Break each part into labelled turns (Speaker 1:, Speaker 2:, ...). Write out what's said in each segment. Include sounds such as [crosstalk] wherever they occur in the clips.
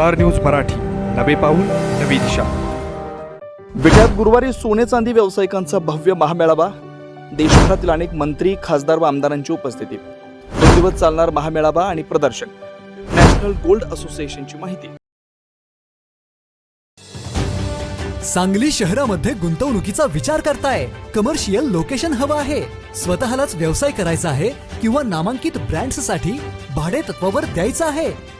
Speaker 1: Star news Marathi. नवे पाऊल नवी दिशा.
Speaker 2: विट्यात गुरुवारी सोने चांदी व्यावसायिकांचा भव्य महामेळावा. देशभरातील अनेक मंत्री खासदार व आमदारांची उपस्थिती. दोन दिवस चालणार महामेळावा आणि प्रदर्शन. नॅशनल गोल्ड असोसिएशनची माहिती.
Speaker 3: सांगली शहरामध्ये गुंतवणुकीचा विचार करताय. कमर्शियल लोकेशन हवं आहे. स्वतःलाच व्यवसाय करायचा आहे किंवा नामांकित ब्रँड्ससाठी भाडे तत्वावर द्यायचं आहे.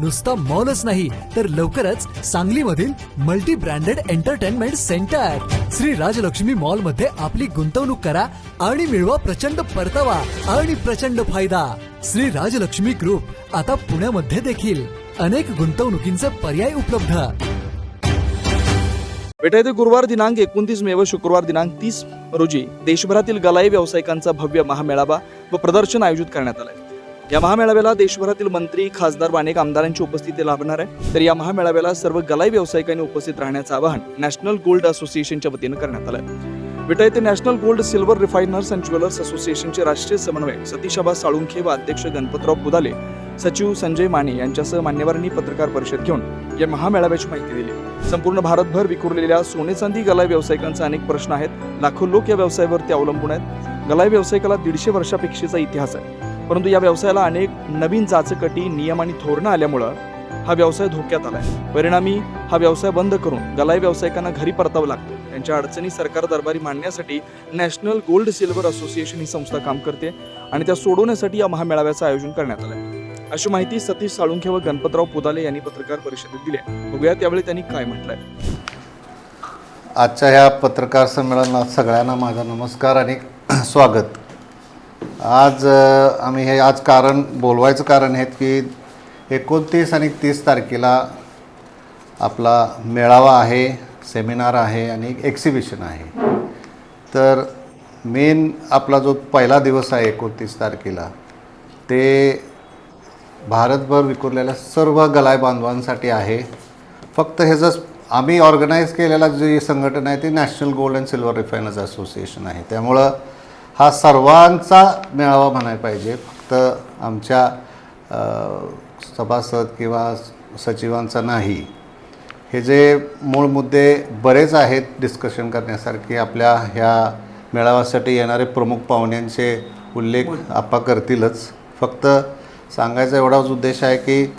Speaker 3: नुसता मॉलच नाही तर लवकरच सांगलीमधील multi branded entertainment centre. Shri Rajlaxmi मॉलमध्ये आपली गुंतवणूक करा आणि मिळवा प्रचंड परतावा आणि प्रचंड फायदा. श्री राजलक्ष्मी ग्रुप आता पुण्यामध्ये देखील अनेक गुंतवणुकींचे पर्याय उपलब्ध.
Speaker 2: बेटा येथे गुरुवार दिनांक एकोणतीस मे व शुक्रवार दिनांक तीस रोजी देशभरातील गलाई व्यावसायिकांचा भव्य महामेळावा व प्रदर्शन आयोजित करण्यात आलं या महामेळाव्याला देशभरातील मंत्री खासदार व अनेक आमदारांची उपस्थिती लाभणार आहे. तर या महामेळाव्याला सर्व गलाई व्यावसायिकांनी उपस्थित राहण्याचं आवाहन नॅशनल गोल्ड असोसिएशनच्या वतीनं करण्यात आलं विटा येथे national gold silver refiners and jewellers असोसिएशनचे राष्ट्रीय समन्वयक सतीशाबा साळुंखे व अध्यक्ष गणपतराव पुदाले सचिव संजय माने यांच्यासह मान्यवरांनी पत्रकार परिषद घेऊन या महामेळाव्याची माहिती दिली. संपूर्ण भारतभर विखुरलेल्या सोने चांदी गलाई व्यावसायिकांचा अनेक प्रश्न आहेत. लाखो लोक या व्यवसायावरती अवलंबून आहेत. गलाई व्यावसायिकाला दीडशे वर्षापेक्षेचा इतिहास आहे. परंतु या व्यवसायाला अनेक नवीन जाचकटी नियम आणि धोरणं आल्यामुळं हा व्यवसाय धोक्यात आला आहे परिणामी हा व्यवसाय बंद करून गलाई व्यावसायिकांना घरी परतावं लागतं. त्यांच्या अडचणी सरकार दरबारी मांडण्यासाठी नॅशनल गोल्ड सिल्वर असोसिएशन ही संस्था काम करते आणि त्या सोडवण्यासाठी या महामेळाव्याचं आयोजन करण्यात आलं आहे अशी माहिती सतीश साळुंखे व गणपतराव पुदाले यांनी पत्रकार परिषदेत दिली आहे. बघूया त्यावेळी त्यांनी काय म्हटलंय.
Speaker 4: आजच्या ह्या पत्रकार संमेलनात सगळ्यांना माझा नमस्कार आणि [clears throat] स्वागत. आज आम्ही हे आज कारण बोलवायचं कारण आहेत की एकोणतीस आणि तीस तारखेला आपला मेळावा आहे सेमिनार आहे आणि एक्झिबिशन आहे. तर मेन आपला जो पहिला दिवस आहे एकोणतीस तारखेला ते भारतभर विखुरलेल्या सर्व गलाय बांधवांसाठी आहे. फक्त हे ह्याचं आम्ही ऑर्गनाईज केलेला जी संघटना आहे ती national gold and silver refiners association आहे. त्यामुळं हा सर्वांचा मेळावा म्हणायला पाहिजे. फक्त आमच्या सभासद किंवा सचिवांचा नाही. हे जे मूळ मुद्दे बरेच आहेत डिस्कशन करण्यासारखे आपल्या ह्या मेळाव्यासाठी येणारे प्रमुख पाहुण्यांचे उल्लेख आपा करतीलच. फक्त सांगायचा एवढाच उद्देश आहे की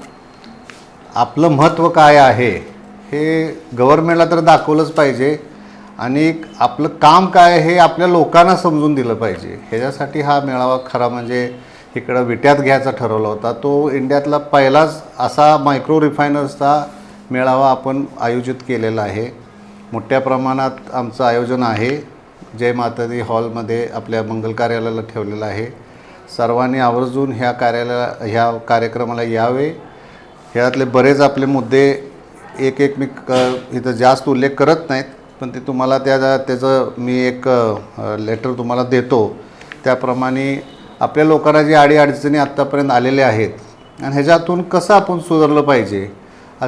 Speaker 4: आपलं महत्त्व काय आहे हे गव्हर्नमेंटला तर दाखवलंच पाहिजे. आणि आपलं काम काय हे आपल्या लोकांना समजून दिलं पाहिजे. ह्याच्यासाठी हा मेळावा खरा म्हणजे इकडं विट्यात घ्यायचा ठरवला होता. तो इंडियातला पहिलाच असा मायक्रो रिफायनर्सचा मेळावा आपण आयोजित केलेला आहे. मोठ्या प्रमाणात आमचं आयोजन आहे. जय माता दी हॉलमध्ये आपल्या मंगल कार्यालयाला ठेवलेलं आहे. सर्वांनी आवर्जून ह्या कार्यालया ह्या कार्यक्रमाला यावे. ह्यातले बरेच आपले मुद्दे एक एक मी क इथं जास्त उल्लेख करत नाहीत. पण ते तुम्हाला त्या त्याचं मी एक लेटर तुम्हाला देतो. त्याप्रमाणे आपल्या लोकांना जी अडीअडचणी आत्तापर्यंत आलेल्या आहेत आणि ह्याच्यातून कसं आपण सुधारलं पाहिजे?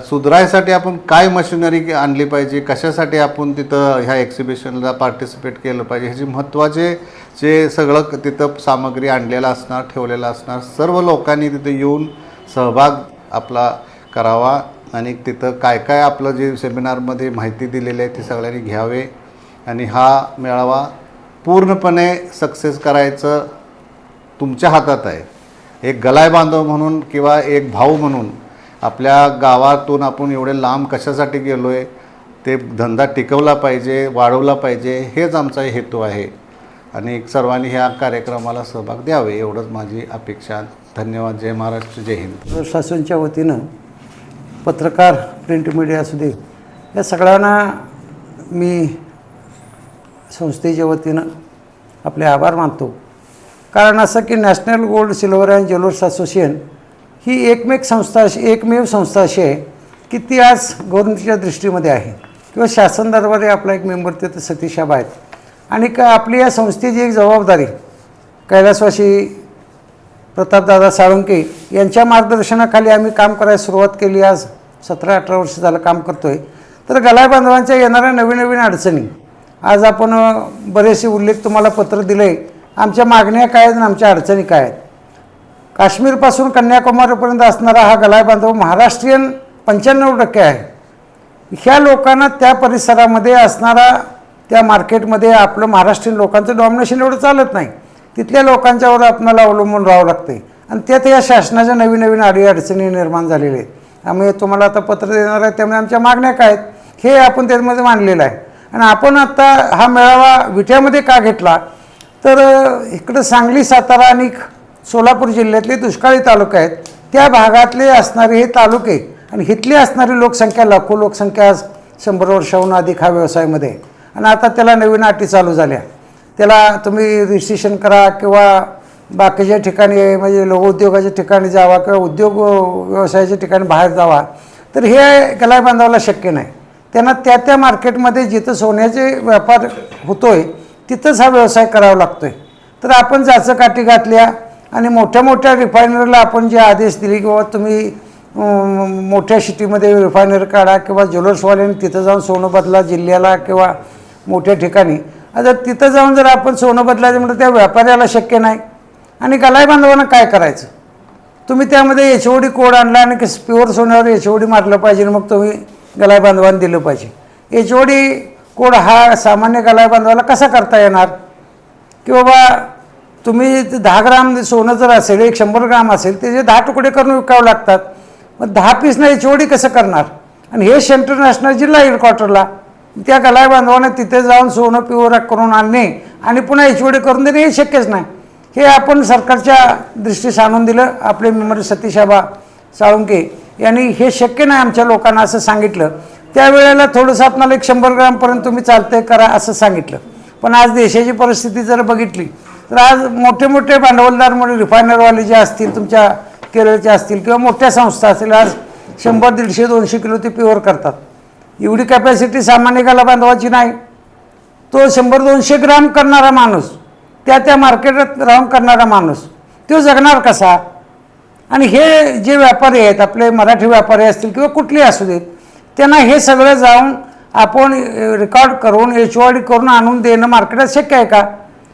Speaker 4: सुधारायसाठी आपण काय मशिनरी आणली पाहिजे? कशासाठी आपण तिथं ह्या एक्झिबिशनला पार्टिसिपेट केलं पाहिजे? ह्याची महत्त्वाचे जे सगळं क- तिथं सामग्री आणलेलं असणार ठेवलेलं असणार सर्व लोकांनी तिथं येऊन सहभाग आपला करावा. आणि तिथं काय काय आपलं जे सेमिनारमध्ये माहिती दिलेली आहे ती सगळ्यांनी घ्यावे. आणि हा मेळावा पूर्णपणे सक्सेस करायचं तुमच्या हातात आहे. एक गलाय बांधव म्हणून किंवा एक भाऊ म्हणून आपल्या गावातून आपण एवढे लांब कशासाठी गेलो आहे ते धंदा टिकवला पाहिजे वाढवला पाहिजे हेच आमचा हेतू आहे. आणि सर्वांनी ह्या कार्यक्रमाला सहभाग द्यावे एवढंच माझी अपेक्षा. धन्यवाद. जय महाराष्ट्र जय हिंद.
Speaker 5: शासनच्या वतीनं पत्रकार प्रिंट मीडिया असू दे या सगळ्यांना मी संस्थेच्या वतीनं आपले आभार मानतो. कारण असं की national gold silver and jewellers association ही एकमेक संस्था अशी एकमेव संस्था अशी आहे की ती आज गव्हर्नमेंटच्या दृष्टीमध्ये आहे. किंवा शासन दरबारी आपला एक मेंबर तिथं सतीशाबा आहेत. आणि का आपली या संस्थेची एक जबाबदारी कैलासवासी प्रतापदादा साळुंके यांच्या मार्गदर्शनाखाली आम्ही काम करायला सुरुवात केली. आज सतरा अठरा वर्ष झालं काम करतो आहे तर गलाय बांधवांच्या येणाऱ्या नवीन नवीन अडचणी. आज आपण बरेचसे उल्लेख तुम्हाला पत्र दिले आमच्या मागण्या काय आहेत आणि आमच्या अडचणी काय आहेत? काश्मीरपासून कन्याकुमारीपर्यंत असणारा हा गलाय बांधव महाराष्ट्रीयन पंच्याण्णव टक्के आहे. ह्या लोकांना त्या परिसरामध्ये असणारा त्या मार्केटमध्ये आपलं महाराष्ट्रीयन लोकांचं डॉमिनेशन एवढं चालत नाही. तिथल्या लोकांच्यावर आपणाला अवलंबून राहावं लागते. आणि त्यात या शासनाच्या नवीन नवीन अडी अडचणी निर्माण झालेल्या आहेत. आम्ही तुम्हाला आता पत्र देणार आहे त्यामुळे आमच्या मागण्या काय आहेत? हे आपण त्यामध्ये मांडलेलं आहे. आणि आपण आत्ता हा मेळावा विट्यामध्ये का घेतला? तर इकडं सांगली सातारा आणि सोलापूर जिल्ह्यातले दुष्काळी तालुके आहेत. त्या भागातले असणारे हे तालुके आणि इथली असणारी लोकसंख्या लाखो लोकसंख्या आज शंभर वर्षाहून अधिक हा व्यवसायामध्ये आणि आता त्याला नवीन अटी चालू झाल्या. त्याला तुम्ही रजिस्ट्रेशन करा किंवा बाकीच्या ठिकाणी म्हणजे लघुउद्योगाच्या ठिकाणी जावा किंवा उद्योग व्यवसायाच्या ठिकाणी बाहेर जावा तर हे गलाय बांधवाला शक्य नाही. त्यांना त्या त्या मार्केटमध्ये जिथं सोन्याचे व्यापार होतो आहे तिथंच हा व्यवसाय करावा लागतो आहे तर आपण जाचं काठी घातल्या आणि मोठ्या मोठ्या रिफायनरला आपण जे आदेश दिले किंवा तुम्ही मोठ्या सिटीमध्ये रिफायनर काढा किंवा ज्वेलर्सवाल्याने तिथं जाऊन सोनं बदला जिल्ह्याला किंवा मोठ्या ठिकाणी आता तिथं जाऊन जर आपण सोनं बदलायचं म्हटलं त्या व्यापाऱ्याला शक्य नाही. आणि गलाय बांधवांना काय करायचं? तुम्ही त्यामध्ये एच ओ डी कोड आणला आणि प्युअर सोन्यावर एच ओ डी मारलं पाहिजे आणि मग तुम्ही गलाय बांधवांना दिलं पाहिजे. एच ओ डी कोड हा सामान्य गलाय बांधवाला कसा करता येणार? की बाबा तुम्ही ते दहा ग्राम सोनं जर असेल एक शंभर ग्राम असेल त्याचे दहा तुकडे करून विकावं लागतात. मग दहा पीसनं एच ओ डी कसं करणार? आणि हे सेंट्रल नॅशनल जिल्हा हेडक्वार्टरला त्या गलाय बांधवाने तिथे जाऊन सोनं पिवरा करून आणणे आणि पुन्हा एच करून देणे हे शक्यच नाही. हे आपण सरकारच्या दृष्टीस आणून दिलं आपले मेंबर सतीशाबा साळुंके यांनी हे शक्य नाही आमच्या लोकांना असं सांगितलं. त्यावेळेला थोडंसं आपणाला एक शंभर ग्रामपर्यंत तुम्ही चालतंय करा असं सांगितलं. पण आज देशाची परिस्थिती जर बघितली तर आज मोठे मोठे भांडवलदार म्हणजे रिफायनरवाले जे असतील तुमच्या केरळचे असतील किंवा मोठ्या संस्था असतील आज शंभर दीडशे दोनशे किलो ते प्युअर करतात. एवढी कॅपॅसिटी सामान्य गाला बांधवाची नाही. तो शंभर दोनशे ग्राम करणारा माणूस त्या त्या मार्केटात राहून करणारा माणूस तो जगणार कसा? आणि हे जे व्यापारी आहेत आपले मराठी व्यापारी असतील किंवा कुठलेही असू देत त्यांना हे सगळं जाऊन आपण रेकॉर्ड करून एच डी करून आणून देणं मार्केटात शक्य आहे का?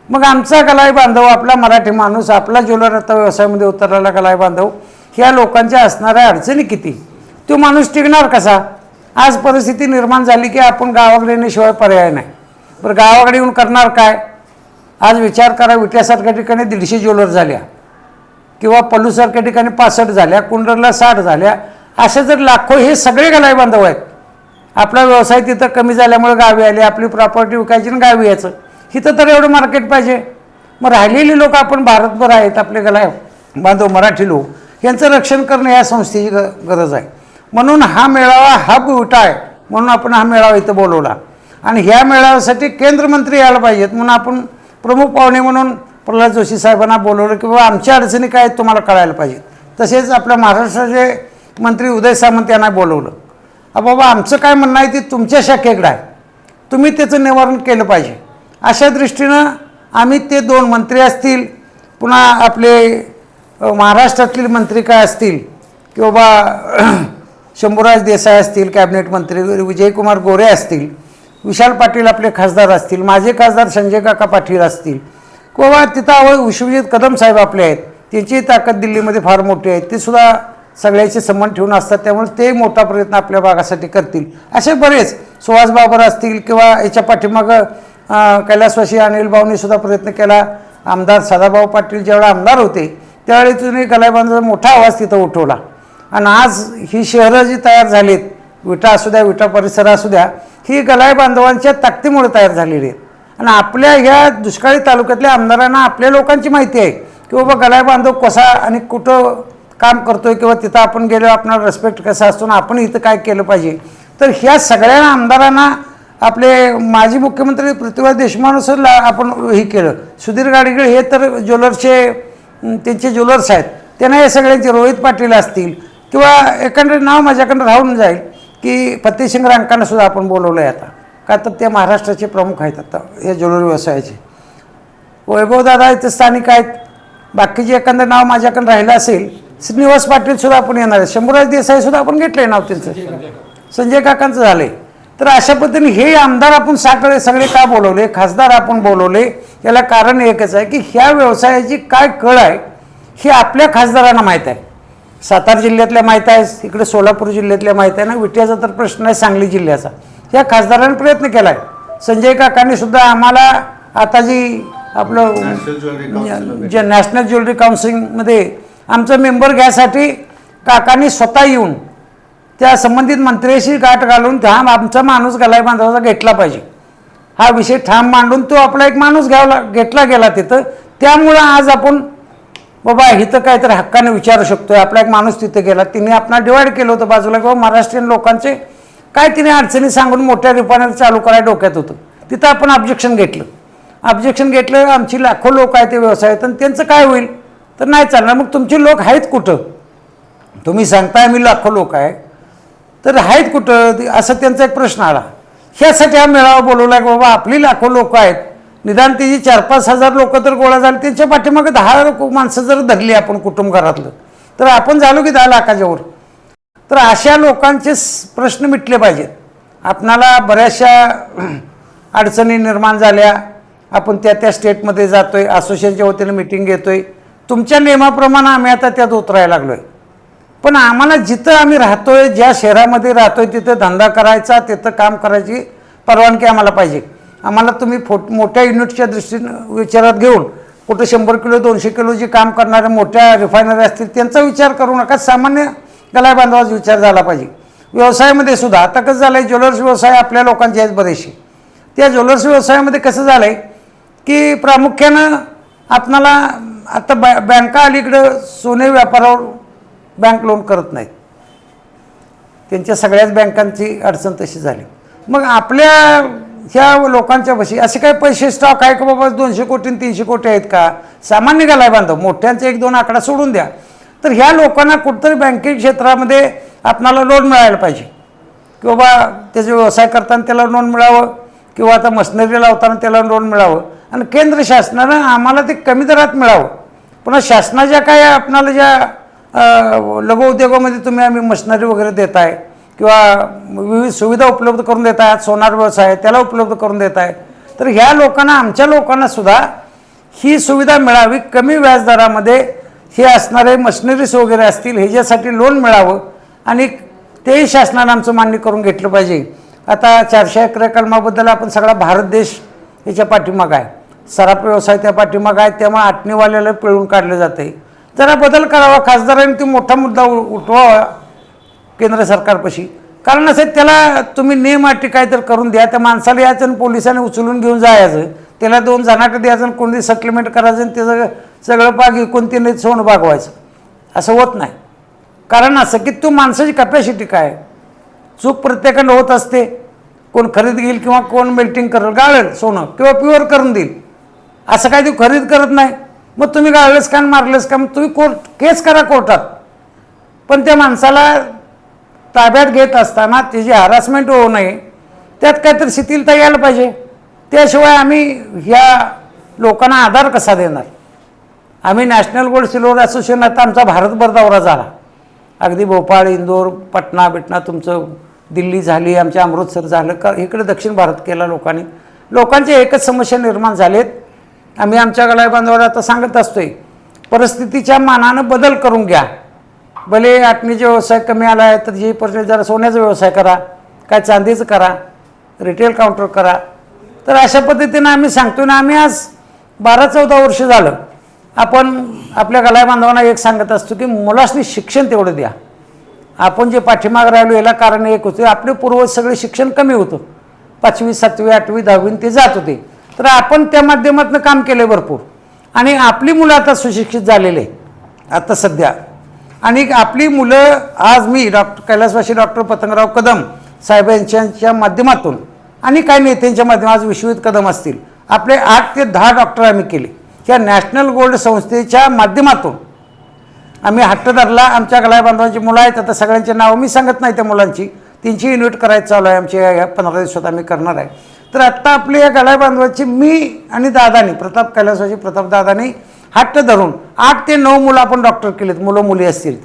Speaker 5: मग आमचा गलाय बांधव आपला मराठी माणूस आपला ज्वेलर आता व्यवसायामध्ये उतरलेला गलाई बांधव ह्या लोकांच्या असणाऱ्या अडचणी किती? तो माणूस टिकणार कसा? आज परिस्थिती निर्माण झाली की आपण गावाकडे येण्याशिवाय पर्याय नाही. बरं गावाकडे येऊन करणार काय? आज विचार करा विट्यासारख्या ठिकाणी दीडशे ज्वेलर झाल्या किंवा पल्लूसारख्या ठिकाणी पासष्ट झाल्या कुंडरला साठ झाल्या असे जर लाखो हे सगळे गलाय बांधव आहेत. आपला व्यवसाय तिथं कमी झाल्यामुळे गावी आले आपली प्रॉपर्टी विकायची आणि गावी यायचं. इथं तर एवढं मार्केट पाहिजे. मग राहिलेली लोक आपण भारतभर आहेत आपले गलाय बांधव मराठी लोक यांचं रक्षण करणं या संस्थेची ग गरज आहे. म्हणून हा मेळावा हा विटा आहे म्हणून आपण हा मेळावा इथं बोलवला. आणि ह्या मेळाव्यासाठी केंद्रमंत्री यायला पाहिजेत म्हणून आपण प्रमुख पाहुणे म्हणून प्रल्हाद जोशी साहेबांना बोलवलं की बाबा आमच्या अडचणी काय आहेत तुम्हाला कळायला पाहिजे तसेच आपल्या महाराष्ट्राचे मंत्री उदय सामंत यांना बोलवलं. बाबा आमचं काय म्हणणं आहे ते तुमच्या शाखेकडं आहे. तुम्ही त्याचं निवारण केलं पाहिजे. अशा दृष्टीनं आम्ही ते दोन मंत्री असतील पुन्हा आपले महाराष्ट्रातील मंत्री काय असतील की बाबा शंभूराज देसाई असतील कॅबिनेट मंत्री विजयकुमार गोरे असतील विशाल पाटील आपले खासदार असतील माझे खासदार संजय काका पाटील असतील किंवा तिथं अव विश्वजित कदम साहेब आपले आहेत त्यांची ताकद दिल्लीमध्ये फार मोठी आहे ते सुद्धा सगळ्याचे संबंध ठेवून असतात त्यामुळे ते मोठा प्रयत्न आपल्या भागासाठी करतील. असे बरेच सुहास बाबर असतील किंवा याच्या पाठीमागं कैलासवासी अनिल भाऊनी सुद्धा प्रयत्न केला आमदार सदाभाऊ पाटील ज्यावेळेला आमदार होते त्यावेळी तुम्ही कलाबांधाचा मोठा आवाज तिथं उठवला. आणि आज ही शहरं जी तयार झालीत विटा असू द्या विटा परिसर असू द्या ही गलाय बांधवांच्या ताकदीमुळे तयार झालेली आहेत. आणि आपल्या ह्या दुष्काळी तालुक्यातल्या आमदारांना आपल्या लोकांची माहिती आहे की बाबा गलाय बांधव कसा आणि कुठं काम करतोय किंवा तिथं आपण गेलो आपणाला रेस्पेक्ट कसा असतो ना आपण इथं काय केलं पाहिजे. तर ह्या सगळ्या आमदारांना आपले माजी मुख्यमंत्री पृथ्वीराज देशमुख आपण हे केलं. सुधीर गाडगीळ हे तर ज्वेलर्सचे त्यांचे ज्वेलर्स आहेत. त्यांना या सगळ्यांचे रोहित पाटील असतील किंवा एकंदरीत नाव माझ्याकडं राहून जाईल की फतेसिंग रांकांना सुद्धा आपण बोलवलं आहे आता. का तर ते महाराष्ट्राचे प्रमुख आहेत आता या ज्वेलरी व्यवसायाचे वैभवदादा इथं स्थानिक आहेत. बाकीचे एखादं नाव माझ्याकडे राहिलं असेल श्रीनिवास पाटील सुद्धा आपण येणार आहे शंभूराज देसाई सुद्धा आपण घेतलंय नाव त्यांचं. संजय काकांचं झालंय. तर अशा पद्धतीने हे आमदार आपण साकडे सगळे का बोलवले खासदार आपण बोलवले याला कारण एकच आहे की ह्या व्यवसायाची काय कळ आहे हे आपल्या खासदारांना माहीत आहे. सातारा जिल्ह्यातल्या माहीत आहे इकडे सोलापूर जिल्ह्यातल्या माहीत आहे ना? विट्याचा तर प्रश्न आहे सांगली जिल्ह्याचा. या खासदारांनी प्रयत्न केला आहे संजय काकांनी सुद्धा आम्हाला आता जी आपलं जे नॅशनल ज्वेलरी काउन्सिलमध्ये आमचं मेंबर घ्यायसाठी काकांनी स्वतः येऊन त्या संबंधित मंत्र्याशी गाठ घालून ठाम आमचा माणूस गलाई बांधवाचा घेतला पाहिजे. हा विषय ठाम मांडून तो आपला एक माणूस घ्यावला घेतला गेला तिथं. त्यामुळं आज आपण बाबा इथं काहीतरी हक्काने विचारू शकतोय. आपला एक माणूस तिथे गेला. तिने आपण डिवाईड केलं होतं बाजूला किंवा महाराष्ट्रीयन लोकांचे. काय तिने अडचणी सांगून मोठ्या रिफायनरी चालू करायला डोक्यात होतं. तिथं आपण ऑब्जेक्शन घेतलं. ऑब्जेक्शन घेतलं आमची लाखो लोक आहेत ते व्यवसायात आणि त्यांचं काय होईल? तर नाही चालणार. मग तुमचे लोक आहेत कुठं? तुम्ही सांगताय मी लाखो लोक आहे. तर आहेत कुठं? असं त्यांचा एक प्रश्न आला. ह्यासाठी हा मेळावा बोलवला की बाबा आपली लाखो लोक आहेत. निदान त्याची चार पाच हजार लोक तर गोळा झाले. त्यांच्या पाठीमागे दहा लोक माणसं जर धरली आपण कुटुंब घरातलं तर आपण झालो की दहा लाखाच्यावर तर अशा लोकांचे प्रश्न मिटले पाहिजेत. आपणाला बऱ्याचशा [clears throat] अडचणी निर्माण झाल्या. आपण त्या त्या स्टेटमध्ये जातो आहे असोसिएशनच्या वतीनं मिटिंग आहे तुमच्या नियमाप्रमाणे आम्ही आता त्यात उतरायला लागलो आहे पण आम्हाला जिथं आम्ही राहतोय ज्या शहरामध्ये राहतोय तिथं धंदा करायचा तिथं काम करायची परवानगी आम्हाला पाहिजे. आम्हाला तुम्ही फोट मोठ्या युनिटच्या दृष्टीनं विचारात घेऊन कुठं शंभर किलो दोनशे किलो जे काम करणाऱ्या मोठ्या रिफायनरी असतील त्यांचा विचार करू नका. सामान्य गलाय बांधवाचा विचार झाला पाहिजे. व्यवसायामध्ये सुद्धा आता कसं झालं आहे ज्वेलर्स व्यवसाय आपल्या लोकांचे आहेत बरेचसे. त्या ज्वेलर्स व्यवसायामध्ये कसं झालं आहे की प्रामुख्यानं आपणाला आता बॅ बँका अलीकडं सोने व्यापारावर बँक लोन करत नाहीत. त्यांच्या सगळ्याच बँकांची अडचण तशी झाली. मग आपल्या ह्या लोकांच्या पशी असे काय पैसे स्टॉक आहे का बाबा दोनशे कोटी आणि तीनशे कोटी आहेत का? सामान्य गालाय बांधव. मोठ्यांचे एक दोन आकडा सोडून द्या. तर ह्या लोकांना कुठंतरी बँकिंग क्षेत्रामध्ये आपणाला लोन मिळायला पाहिजे. की बाबा त्याचे व्यवसाय करताना त्याला लोन मिळावं किंवा आता मशनरी लावताना त्याला लोन मिळावं. आणि केंद्र शासनानं आम्हाला ते कमी दरात मिळावं. पुन्हा शासनाच्या काय आपणाला ज्या लघुउद्योगामध्ये तुम्ही आम्ही मशनरी वगैरे देत आहे किंवा विविध सुविधा उपलब्ध करून देत आहेत सोनार व्यवसाय त्याला उपलब्ध करून देत आहे. तर ह्या लोकांना आमच्या लोकांनासुद्धा ही सुविधा मिळावी कमी व्याजदरामध्ये हे असणारे मशिनरीज वगैरे असतील ह्याच्यासाठी लोन मिळावं आणि तेही शासनानं आमचं मान्य करून घेतलं पाहिजे. आता चारशे अकरा कलमाबद्दल आपण सगळा भारत देश याच्या पाठीमाग आहे. सराफ व्यवसाय त्या पाठीमाग आहे त्यामुळे आटणीवाल्याला पिळून काढलं जाते जरा बदल करावा खासदारांनी ती मोठा मुद्दा उ- उठवावा. केंद्र सरकारपाशी. कारण असं आहे, त्याला तुम्ही नियम अटी तर करून द्या त्या माणसाला यायचं आणि पोलिसांनी उचलून घेऊन जायचं. त्याला दोन जणाकडे द्यायचं आणि कोणती सप्लिमेंट करायचं आणि त्याचं सगळं पाग कोणती नाही सोनं भागवायचं असं होत नाही. कारण असं की तू माणसाची कपॅसिटी काय आहे? चूक प्रत्येकानं होत असते. कोण खरेद घेईल किंवा कोण मेल्टिंग करेल गाळेल सोनं किंवा प्युअर करून देईल. असं काय तू खरेदी करत नाही. मग तुम्ही गाळलेस का आणि मारलेस का? मग तुम्ही कोर्ट केस करा कोर्टात. पण त्या माणसाला ताब्यात घेत असताना तिची हॅरासमेंट होऊ नये. त्यात काहीतरी शिथिलता यायला पाहिजे. त्याशिवाय आम्ही ह्या लोकांना आधार कसा देणार? आम्ही नॅशनल गोल्ड सिल्वर असोसिएशन आता आमचा भारतभर दौरा झाला. अगदी भोपाळ इंदोर पटना बिटना तुमचं दिल्ली झाली आमच्या अमृतसर झालं का इकडे दक्षिण भारत केला लोकांनी. लोकांच्या एकच समस्या निर्माण झालेत. आम्ही आमच्या गळाय बांधवाला आता सांगत असतोय परिस्थितीच्या मानानं बदल करून घ्या. भले आटणीचे व्यवसाय कमी आला आहे तर जी पर्सेंट जरा सोन्याचा व्यवसाय करा काय चांदीचं करा रिटेल काउंटर करा. तर अशा पद्धतीनं आम्ही सांगतो ना आम्ही आज बारा चौदा वर्ष झालं. आपण आपल्या गलाय बांधवांना एक सांगत असतो की मुलासनी शिक्षण तेवढं द्या. आपण जे पाठीमाग राहिलो याला कारण एक होतं. आपले पूर्वज सगळे शिक्षण कमी होतं. पाचवी सातवी आठवी दहावी ते जात होते. तर आपण त्या माध्यमातून काम केलं भरपूर. आणि आपली मुलं आता सुशिक्षित झालेले आहे आता सध्या आणि आपली मुलं आज मी डॉक्टर कैलासवासी डॉक्टर पतंगराव कदम साहेब यांच्या माध्यमातून आणि काही नेत्यांच्या माध्यमात आज विश्ववित कदम असतील आपले आठ ते दहा डॉक्टर आम्ही केले. त्या नॅशनल गोल्ड संस्थेच्या माध्यमातून आम्ही हट्ट धरला आमच्या गलाय बांधवांची मुलं आहेत. आता सगळ्यांची नावं मी सांगत नाही त्या मुलांची. त्यांची युनिट करायचं चालू आहे. आमच्या या पंधरा दिवसात आम्ही करणार आहे. तर आत्ता आपली या गलाय बांधवाची मी आणि दादानी प्रताप कैलासवाची प्रताप दादानी हट्ट धरून. आठ ते नऊ मुलं आपण डॉक्टर केलेत मुलं मुली असतील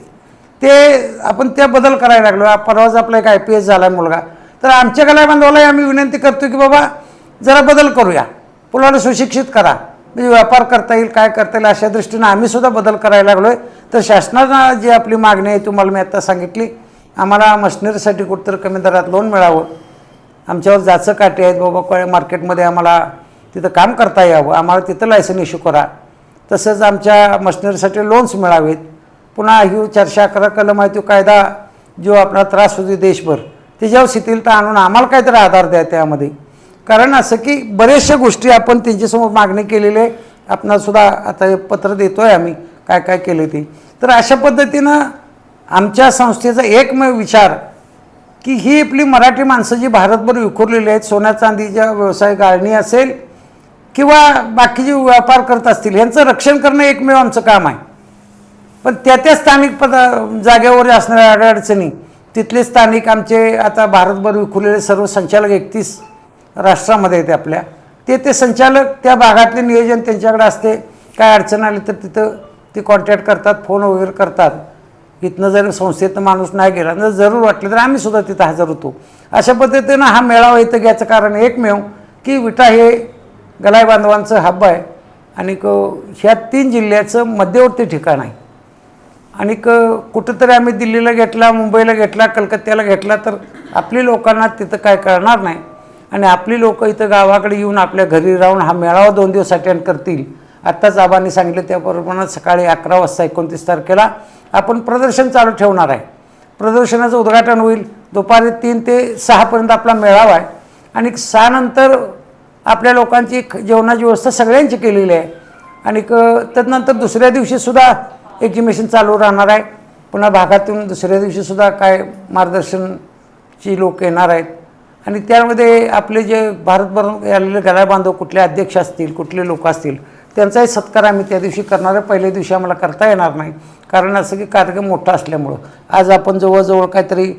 Speaker 5: ते. आपण त्या बदल करायला लागलो. परवाच आपला एक आय पी एस झाला मुलगा तर आमच्या कला बांधवालाही आम्ही विनंती करतो की बाबा जरा बदल करूया. मुलाला सुशिक्षित करा. म्हणजे व्यापार करता येईल काय करता येईल अशा दृष्टीनं आम्हीसुद्धा बदल करायला लागलो आहे तर शासनानं जी आपली मागणी आहे तुम्हाला मी आत्ता सांगितली आम्हाला मशिनरीसाठी कुठंतरी कमी दरात लोन मिळावं. आमच्यावर जाचं काटे आहेत बाबा मार्केटमध्ये आम्हाला तिथं काम करता यावं. आम्हाला तिथं लायसन इश्यू करा. तसंच आमच्या मशिनरीसाठी लोन्स मिळावेत. पुन्हा ही चारशे अकरा कलम आहे तो कायदा जो आपला त्रास होतो देशभर त्याच्यावर शिथिलता आणून आम्हाला काहीतरी आधार द्या त्यामध्ये. कारण असं की बऱ्याचशा गोष्टी आपण त्यांच्यासमोर मागणी केलेली आहे. आपणालासुद्धा आता हे पत्र देतो आहे आम्ही काय काय केले ते. तर अशा पद्धतीनं आमच्या संस्थेचा एकमेव विचार की ही आपली मराठी माणसं जी भारतभर विखुरलेली आहेत सोन्या चांदीच्या व्यवसाय गाळणी असेल किंवा बाकी जे व्यापार करत असतील यांचं रक्षण करणं एकमेव आमचं काम आहे. पण त्या त्या स्थानिक पद जागेवर असणाऱ्या अडचणी तिथले स्थानिक आमचे आता भारतभर विखुरलेले सर्व संचालक एकतीस राष्ट्रामध्ये आहेत आपल्या. ते ते संचालक त्या भागातले नियोजन त्यांच्याकडे असते. काय अडचण आली तर तिथं ते कॉन्टॅक्ट करतात फोन वगैरे करतात. इथनं जर संस्थेतनं माणूस नाही गेला जर जरूर वाटलं तर आम्ही सुद्धा तिथं हजर होतो. अशा पद्धतीनं हा मेळावा इथं घ्यायचं कारण एकमेव की विटा हे गलाय बांधवांचं हब आहे. आणि क- ह्या तीन जिल्ह्याचं मध्यवर्ती ठिकाण आहे. आणि क कुठंतरी आम्ही दिल्लीला घेतला मुंबईला घेतला कलकत्त्याला घेतला तर आपली लोकांना तिथं काय कळणार नाही. आणि आपली लोक इथं गावाकडे येऊन आपल्या घरी राहून हा मेळावा दोन दिवस अटेंड करतील. आत्ताच आबांनी सांगितलं त्याप्रमाणे सकाळी अकरा वाजता एकोणतीस तारखेला आपण प्रदर्शन चालू ठेवणार आहे. प्रदर्शनाचं उद्घाटन होईल. दुपारी तीन ते सहापर्यंत आपला मेळावा आहे. आणि सहानंतर आपल्या लोकांची जेवणाची व्यवस्था सगळ्यांची केलेली आहे. आणि क त्यानंतर दुसऱ्या दिवशीसुद्धा एक्झिबिशन चालू राहणार आहे. पुन्हा भागातून दुसऱ्या दिवशीसुद्धा काय मार्गदर्शनची लोक येणार आहेत. आणि त्यामध्ये आपले जे भारतभर आलेले गळा बांधव कुठले अध्यक्ष असतील कुठले लोक असतील त्यांचाही सत्कार आम्ही त्या दिवशी करणार आहे. पहिल्या दिवशी आम्हाला करता येणार नाही. कारण असं की कार्यक्रम मोठा असल्यामुळं. आज आपण जवळजवळ काहीतरी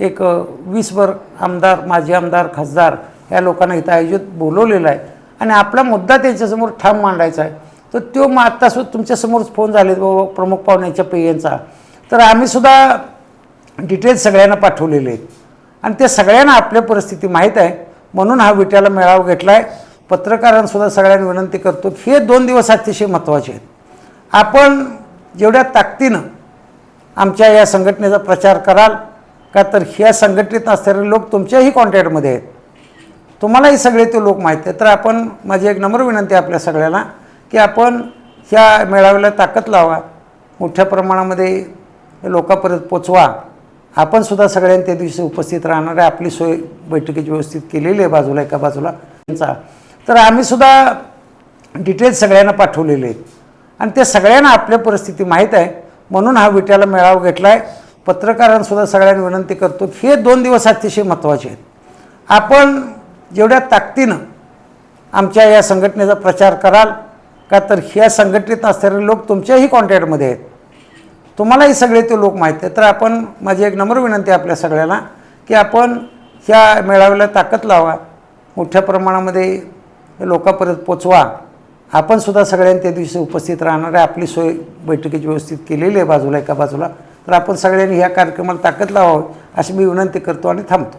Speaker 5: एक वीसभर आमदार माजी आमदार खासदार या लोकांना इथं आयोजित बोलवलेलं आहे. आणि आपला मुद्दा त्यांच्यासमोर ठाम मांडायचा आहे. तर तो मग आत्तासुद्धा तुमच्यासमोरच फोन झाले बाबा प्रमुख पाहुण्याच्या पेयांचा तर आम्हीसुद्धा डिटेल्स सगळ्यांना पाठवलेले आहेत. आणि ते सगळ्यांना आपल्या परिस्थिती माहीत आहे. म्हणून हा विट्याला मेळावा घेतला आहे पत्रकारांसुद्धा सगळ्यांना विनंती करतो की हे दोन दिवस अतिशय महत्त्वाचे आहेत. आपण जेवढ्या ताकदीनं आमच्या या संघटनेचा प्रचार कराल का तर ह्या संघटनेत असणारे लोक तुमच्याही कॉन्टॅक्टमध्ये आहेत. तुम्हालाही सगळे ते लोक माहीत आहेत. तर आपण माझी एक नम्र विनंती आहे आपल्या सगळ्यांना की आपण ह्या मेळाव्याला ताकद लावा मोठ्या प्रमाणामध्ये लोकांपर्यंत पोचवा. आपण सुद्धा सगळ्यांनी त्या दिवशी उपस्थित राहणार आहे. आपली सोय बैठकीची व्यवस्थित केलेली आहे बाजूला एका बाजूला. त्यांचा तर आम्हीसुद्धा डिटेल्स सगळ्यांना पाठवलेले आहेत. आणि ते सगळ्यांना आपल्या परिस्थिती माहीत आहे. म्हणून हा विट्याला मेळावा घेतला आहे पत्रकारांसुद्धा सगळ्यांना विनंती करतो हे दोन दिवस अतिशय महत्त्वाचे आहेत. आपण जेवढ्या ताकदीनं आमच्या या संघटनेचा प्रचार कराल का तर ह्या संघटनेत असणारे लोक तुमच्याही कॉन्टॅक्टमध्ये आहेत. तुम्हालाही सगळे ते लोक माहीत आहेत. तर आपण माझी एक नम्र विनंती आहे आपल्या सगळ्यांना की आपण ह्या मेळाव्याला ताकद लावा मोठ्या प्रमाणामध्ये लोकांपर्यंत पोचवा. आपण सुद्धा सगळ्यांनी त्या दिवशी उपस्थित राहणार आहे. आपली सोय बैठकीची व्यवस्थित केलेली आहे बाजूला एका बाजूला. तर आपण सगळ्यांनी ह्या कार्यक्रमाला ताकद लावावी अशी मी विनंती करतो आणि थांबतो.